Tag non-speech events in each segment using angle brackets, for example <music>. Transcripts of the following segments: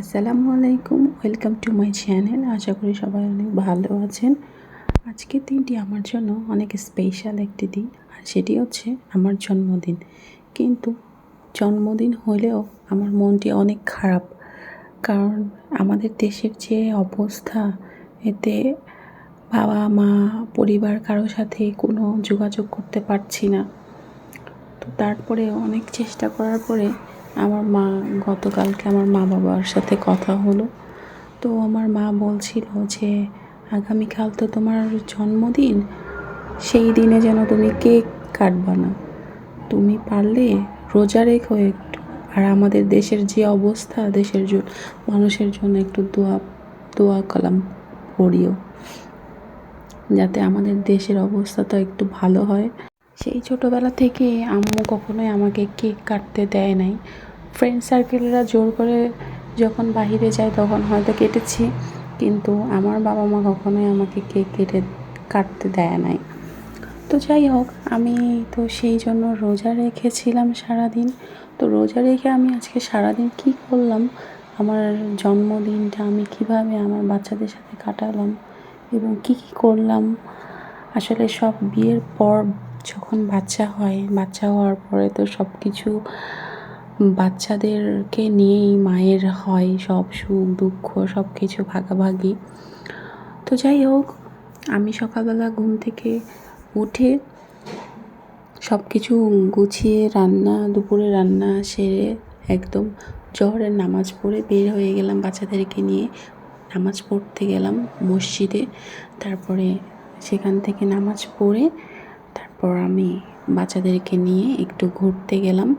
আসসালামু আলাইকুম, welcome to my channel. আশা করি সবাই অনেক ভালো আছেন। আজকের দিনটি আমার জন্য অনেক স্পেশাল একটি দিন, আর সেটি হচ্ছে আমার জন্মদিন। কিন্তু জন্মদিন হলেও আমার মনটি অনেক খারাপ, কারণ আমাদের দেশের যে অবস্থা, এতে বাবা, মা, পরিবার কারোর সাথে কোনো যোগাযোগ করতে পারছি না। তো তারপরে অনেক চেষ্টা করার পরে আমার মা, গতকালকে আমার মা বাবার সাথে কথা হলো। তো আমার মা বলছিল যে, আগামীকাল তো তোমার জন্মদিন। সেই দিনে যেন তুমি কেক কাটবা না। তুমি পারলে রোজা রেখো একটু। আর আমাদের দেশের যে অবস্থা, দেশের জন্য মানুষের জন্য একটু দোয়া দোয়া কলাম পড়িও। যাতে আমাদের দেশের অবস্থাটা একটু ভালো হয়। সেই ছোটোবেলা থেকে আম্মু কখনোই আমাকে কেক কাটতে দেয় নাই। ফ্রেন্ড সার্কেলরা জোর করে যখন বাহিরে যায় তখন হয়তো কেটেছি, কিন্তু আমার বাবা মা কখনোই আমাকে কেক কেটে কাটতে দেয় নাই। তো যাই হোক, আমি তো সেই জন্য রোজা রেখেছিলাম সারাদিন। তো রোজা রেখে আমি আজকে সারাদিন কী করলাম? আমার জন্মদিনটা আমি কীভাবে আমার বাচ্চাদের সাথে কাটালাম এবং কী কী করলাম? আসলে সব বিয়ের পর যখন বাচ্চা হয়, বাচ্চা হওয়ার পরে তো সব কিছু বাচ্চাদেরকে নিয়েই মায়ের হয় সব সুখ, দুঃখ সব কিছু ভাগাভাগি। তো যাই হোক, আমি সকালবেলা ঘুম থেকে উঠে সব কিছু গুছিয়ে রান্না, দুপুরে রান্না সেরে একদম জহরের নামাজ পড়ে বের হয়ে গেলাম বাচ্চাদেরকে নিয়ে। নামাজ পড়তে গেলাম মসজিদে, তারপরে সেখান থেকে নামাজ পড়ে তারপর আমি বাচ্চাদেরকে নিয়ে একটু ঘুরতে গেলাম।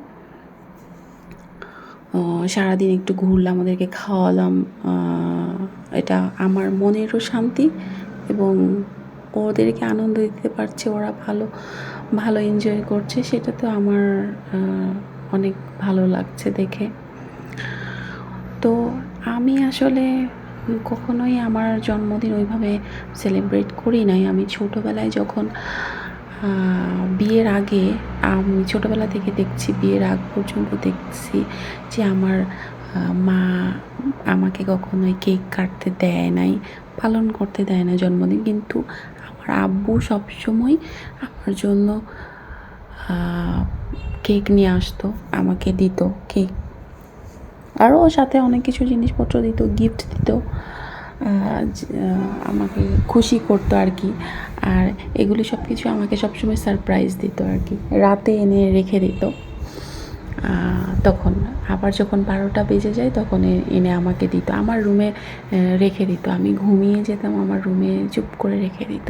সারাদিন একটু ঘুরলাম, ওদেরকে খাওয়ালাম এটা আমার মনেরও শান্তি এবং ওদেরকে আনন্দ দিতে পারছে, ওরা ভালো ভালো এনজয় করছে, সেটা তো আমার অনেক ভালো লাগছে দেখে। তো আমি আসলে কখনোই আমার জন্মদিন ওইভাবে সেলিব্রেট করি নাই। আমি ছোটোবেলায় যখন বিয়ের আগে আমি ছোটোবেলা থেকে দেখছি, বিয়ের আগ পর্যন্ত দেখছি যে আমার মা আমাকে কখনোই কেক কাটতে দেয় নাই, পালন করতে দেয় না জন্মদিন। কিন্তু আমার আব্বু সবসময় আমার জন্য কেক নিয়ে আসতো, আমাকে দিত কেক। আরও সাথে অনেক কিছু জিনিসপত্র দিত গিফট দিত। আমাকে খুশি করতো আর কি। আর এগুলি সব কিছু আমাকে সবসময় সারপ্রাইজ দিত আর কি। রাতে এনে রেখে দিত। তখন আবার যখন বারোটা বেজে যায়, তখন এনে আমাকে দিত। আমার রুমে রেখে দিত। আমি ঘুমিয়ে যেতাম, আমার রুমে চুপ করে রেখে দিত।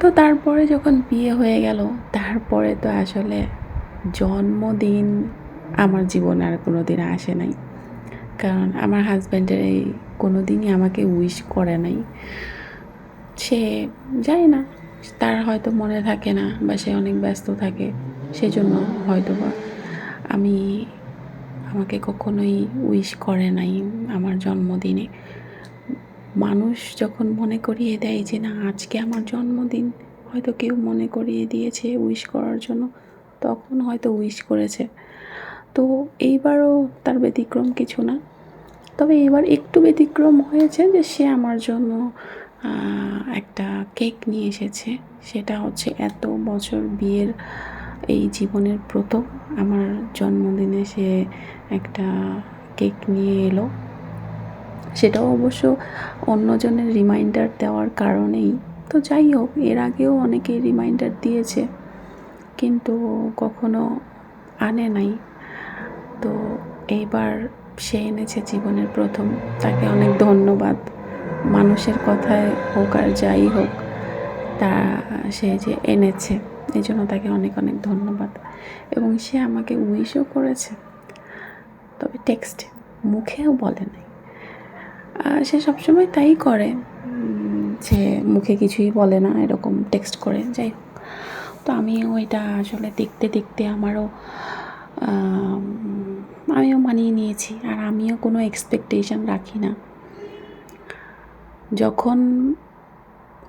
তো তারপরে যখন বিয়ে হয়ে গেল, তারপরে তো আসলে জন্মদিন আমার জীবনে আর কোনো দিন আসে নাই। কারণ আমার হাজব্যান্ডের এই কোনো দিনই আমাকে উইশ করে নাই। সে যায় না, তার হয়তো মনে থাকে না বা সে অনেক ব্যস্ত থাকে, সেজন্য হয়তো বা আমি আমাকে কখনোই উইশ করে নাই আমার জন্মদিনে। মানুষ যখন মনে করিয়ে দেয় যে না, আজকে আমার জন্মদিন, হয়তো কেউ মনে করিয়ে দিয়েছে উইশ করার জন্য, তখন হয়তো উইশ করেছে। তো এইবারও তার ব্যতিক্রম কিছু না। তবে এবার একটু ব্যতিক্রম হয়েছে যে সে আমার জন্য একটা কেক নিয়ে এসেছে। সেটা হচ্ছে এত বছর বিয়ের এই জীবনের প্রথম আমার জন্মদিনে সে একটা কেক নিয়ে এলো। সেটাও অবশ্য অন্যজনের রিমাইন্ডার দেওয়ার কারণেই। তো যাই হোক, এর আগেও অনেকে রিমাইন্ডার দিয়েছে, কিন্তু কখনো আনে নাই। তো এইবার সে এনেছে জীবনের প্রথম। তাকে অনেক ধন্যবাদ। মানুষের কথায় হোক আর যাই হোক, তা সে যে এনেছে এই জন্য তাকে অনেক অনেক ধন্যবাদ। এবং সে আমাকে উইশও করেছে। তবে টেক্সট মুখেও বলে নাই। সে সবসময় তাই করে। যে মুখে কিছুই বলে না, এরকম টেক্সট করে। যাই হোক, তো আমিও এটা আসলে দেখতে দেখতে আমারও আমিও মানিয়ে নিয়েছি আর আমিও কোনো এক্সপেকটেশন রাখি না। যখন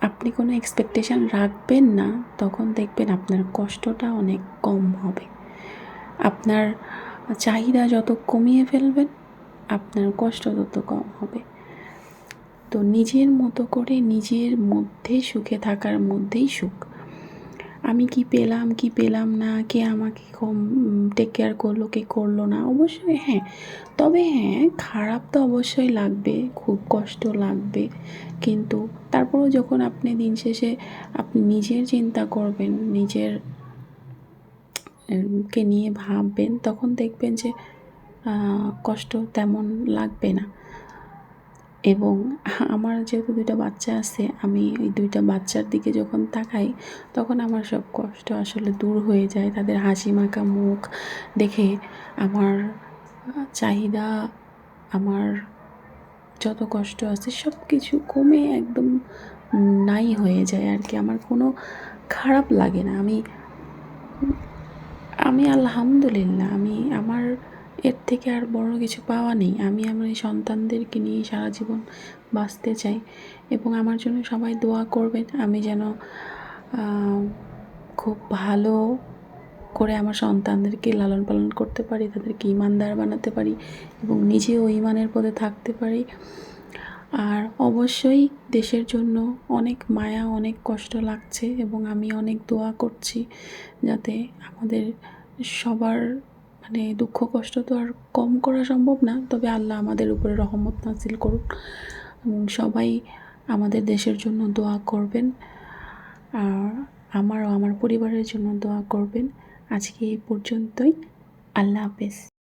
আপনি কোনো এক্সপেকটেশান রাখবেন না, তখন দেখবেন আপনার কষ্টটা অনেক কম হবে। আপনার চাহিদা যত কমিয়ে ফেলবেন, আপনার কষ্ট তত কম হবে। তো নিজের মতো করে নিজের মধ্যে সুখে থাকার মধ্যেই সুখ। আমি কি পেলাম কি পেলাম না, কে আমাকে কম টেক কেয়ার করল, কে করল না, অবশ্যই হ্যাঁ। তবে হ্যাঁ খারাপ তো অবশ্যই লাগবে, খুব কষ্ট লাগবে। কিন্তু তারপরেও যখন আপনি দিন শেষে আপনি নিজের চিন্তা করবেন, নিজের কে নিয়ে ভাববেন, তখন দেখবেন যে কষ্ট তেমন লাগবে না। এবং <laughs> আমার যেহেতু দুইটা বাচ্চা আছে, আমি ওই দুইটা বাচ্চার দিকে যখন তাকাই, তখন আমার সব কষ্ট আসলে দূর হয়ে যায়। তাদের হাসি মাখা মুখ দেখে আমার চাহিদা, আমার যত কষ্ট আছে সব কিছু কমে একদম নাই হয়ে যায় আর কি। আমার কোনো খারাপ লাগে না। আমি আমি আলহামদুলিল্লাহ, আমি আমার এর থেকে আর বড় কিছু পাওয়া নেই। আমি আমার এই সন্তানদেরকে নিয়ে সারা জীবন বাঁচতে চাই এবং আমার জন্য সবাই দোয়া করবেন। আমি যেন খুব ভালো করে আমার সন্তানদেরকে লালন পালন করতে পারি, তাদেরকে ইমানদার বানাতে পারি এবং নিজেও ইমানের পথে থাকতে পারি। আর অবশ্যই দেশের জন্য অনেক মায়া, অনেক কষ্ট লাগছে এবং আমি অনেক দোয়া করছি যাতে আমাদের সবার মানে দুঃখ, কষ্ট তো আর কম করা সম্ভব না। তবে আল্লাহ আমাদের উপরে রহমত নাসিল করুন এবং সবাই আমাদের দেশের জন্য দোয়া করবেন। আর আমার ও আমার পরিবারের জন্য দোয়া করবেন। আজকে এই পর্যন্তই। আল্লাহ হাফেজ।